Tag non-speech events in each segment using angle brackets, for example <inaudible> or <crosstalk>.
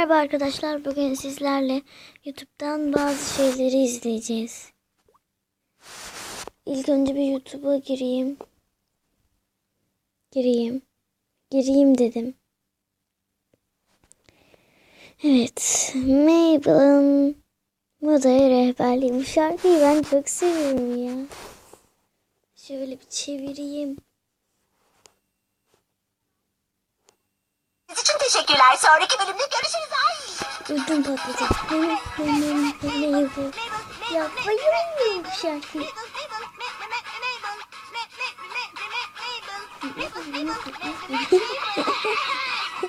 Merhaba arkadaşlar. Bugün sizlerle YouTube'dan bazı şeyleri izleyeceğiz. İlk önce bir YouTube'a gireyim. Gireyim. Gireyim dedim. Evet. Mabel'ın Modaya Rehberliği. Bu şarkıyı ben çok seviyorum ya. Şöyle bir çevireyim. izlediğiniz için teşekkürler. Sonraki bölümde görüşürüz. Ay. Ödüm patlayacak. Benim benim benim yapmayın mı bu şarkıyı?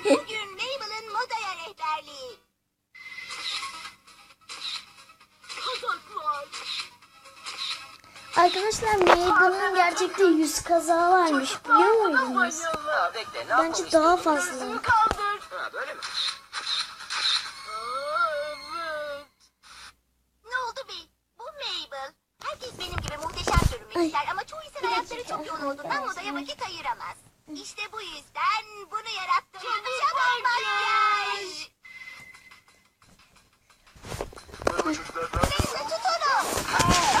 Bugün <laughs> Arkadaşlar Megan'ın gerçekte yüz kaza varmış biliyor muydunuz? Bence daha fazla. ister ama çoğu insan hayatları çok yoğun olduğundan modaya vakit ayıramaz. İşte bu yüzden bunu yarattım. Çabuk makyaj. Sizi tutalım.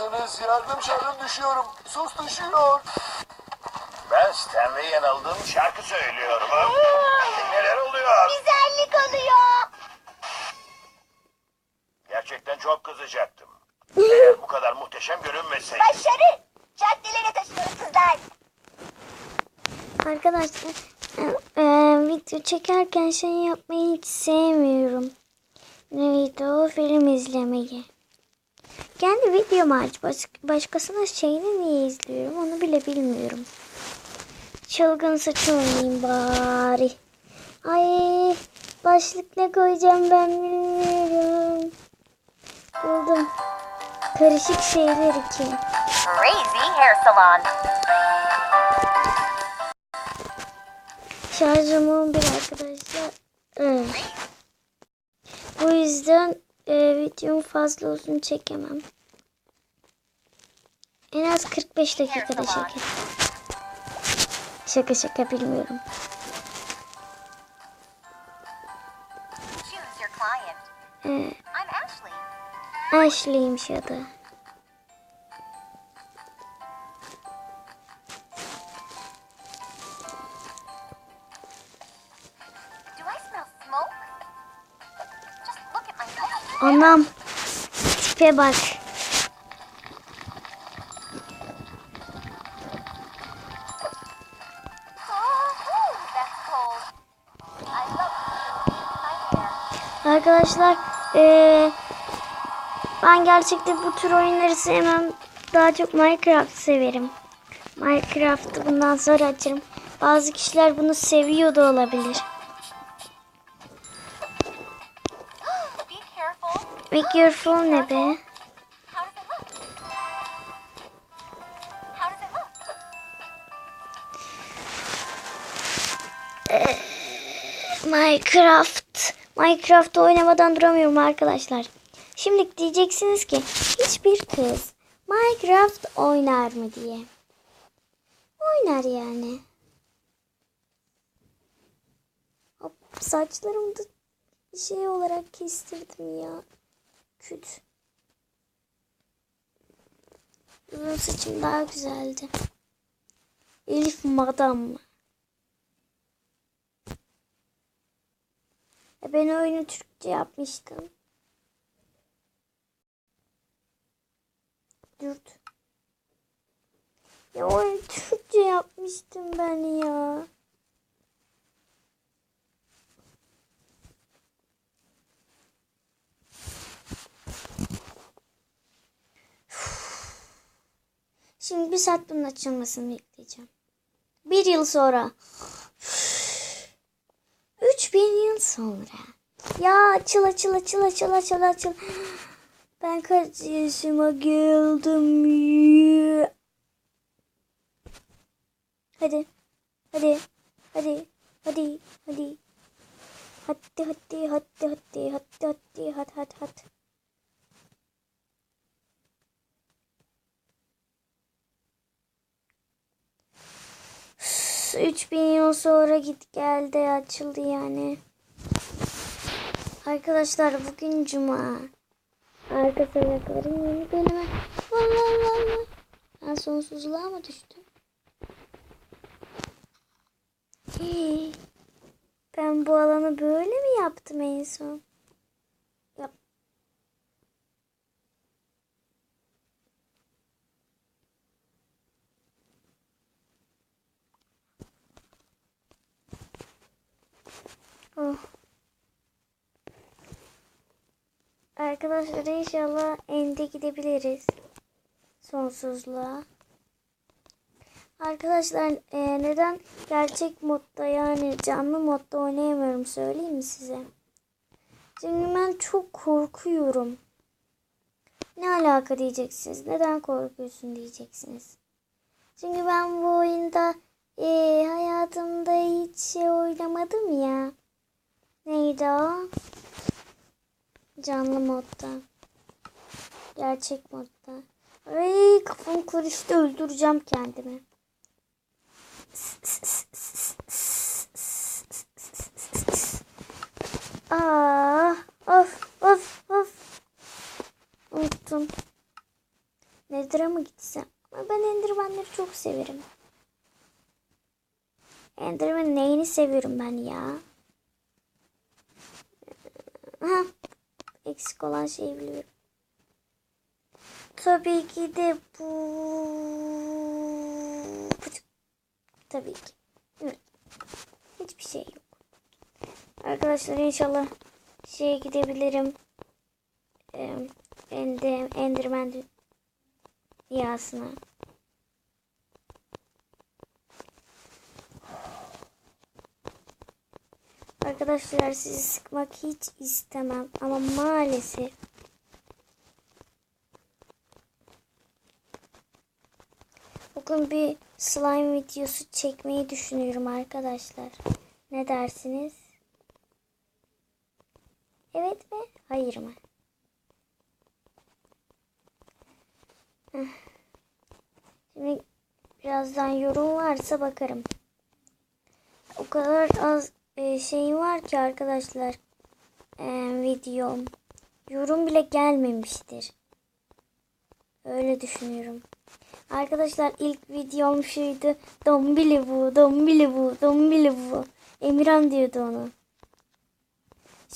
Bunu izliyorsanız yardım şarkım düşüyorum. Sus düşüyor. Ben Stanley yanıldım şarkı söylüyorum. Neler oluyor? Güzellik oluyor. Gerçekten çok kızacaktım. Eğer bu kadar muhteşem görünmeseydi. Başarı. Caddelere taşıyoruz kızlar. Arkadaşlar e, video çekerken şey yapmayı hiç sevmiyorum. Ne video film izlemeyi. Kendi videomu aç. Baş, başkasının şeyini niye izliyorum onu bile bilmiyorum. Çılgın saçı oynayayım bari. Ay başlık ne koyacağım ben bilmiyorum. Buldum. Karışık şeyler için. Crazy Hair Salon. Şarjım 11 arkadaşlar. Evet. Bu yüzden e, videomu fazla uzun çekemem. En az 45 dakikada şeker. Şaka şaka bilmiyorum. Ee, Ashley'miş adı. Anam tipe bak. Arkadaşlar eee, ben gerçekten bu tür oyunları sevmem. Daha çok Minecraft severim. Minecraft'ı bundan sonra açarım. Bazı kişiler bunu seviyor da olabilir. <gasps> Be careful. Ne be? Minecraft. Minecraft oynamadan duramıyorum arkadaşlar. Şimdi diyeceksiniz ki hiçbir kız Minecraft oynar mı diye. Oynar yani. Hop, saçlarımı da şey olarak kestirdim ya. Küt. Uzun saçım daha güzeldi. Elif madam mı? E, Ben oyunu Türkçe yapmıştım. Dürt. Ya oyunu Türkçe yapmıştım ben ya. Şimdi bir saat bunun açılmasını bekleyeceğim. Bir yıl sonra. 3000 yıl sonra. Ya açıl açıl açıl açıl açıl açıl. Ben kaç yaşıma geldim. Hadi. Hadi. Hadi. Hadi. Hadi. Hadi hadi hadi hadi hadi hadi hadi hadi hadi. 3000 yıl sonra git geldi açıldı yani. Arkadaşlar bugün cuma. Arka sokakların yeni bölümü. Vallahi vallahi. Ben sonsuzluğa mı düştüm? Hii. Ben bu alanı böyle mi yaptım en son? Oh. Arkadaşlar inşallah ende gidebiliriz. Sonsuzluğa. Arkadaşlar e, neden gerçek modda yani canlı modda oynayamıyorum söyleyeyim mi size? Çünkü ben çok korkuyorum. Ne alaka diyeceksiniz. Neden korkuyorsun diyeceksiniz. Çünkü ben bu oyunda e, hayatımda hiç şey oynamadım ya. Neydi o? Canlı modda. Gerçek modda. Ay kafam karıştı öldüreceğim kendimi. Aa, of of of. Unuttum. Nether'a mı gitsem? Ama ben Enderman'ları çok severim. Enderman neyini seviyorum ben ya? Ha, eksik olan şeyi biliyorum. Tabii ki de bu. Tabii ki. Hiçbir şey yok. Arkadaşlar inşallah şeye gidebilirim. Ee, Ende, Enderman dünyasına. Arkadaşlar sizi sıkmak hiç istemem ama maalesef Bugün bir slime videosu çekmeyi düşünüyorum arkadaşlar. Ne dersiniz? Evet mi? Hayır mı? Şimdi birazdan yorum varsa bakarım. O kadar az e, şeyim var ki arkadaşlar. E, videom. Yorum bile gelmemiştir. Öyle düşünüyorum. Arkadaşlar ilk videom şuydu. Dombili bu, dombili bu, dombili bu. Emirhan diyordu onu.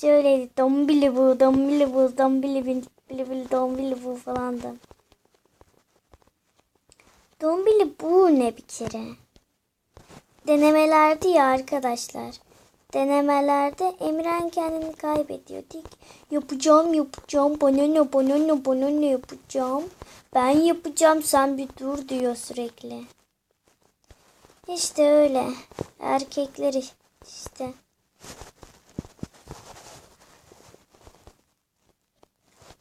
Şöyleydi. Dombili bu, dombili bu, dombili bil, bili bil, dombili bu falandı. Dombili bu ne bir kere? Denemelerdi ya arkadaşlar. Denemelerde Emirhan kendini kaybediyor. Dik yapacağım yapacağım bana ne bana ne bana ne yapacağım. Ben yapacağım sen bir dur diyor sürekli. İşte öyle. Erkekleri işte.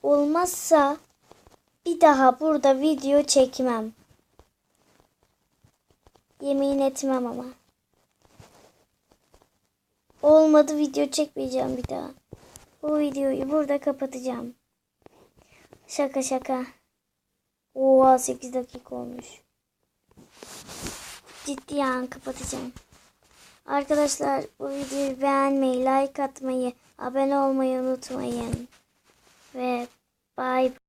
Olmazsa bir daha burada video çekmem. Yemin etmem ama. Olmadı video çekmeyeceğim bir daha. Bu videoyu burada kapatacağım. Şaka şaka. Oha 8 dakika olmuş. Ciddi yani kapatacağım. Arkadaşlar bu videoyu beğenmeyi, like atmayı, abone olmayı unutmayın. Ve bye.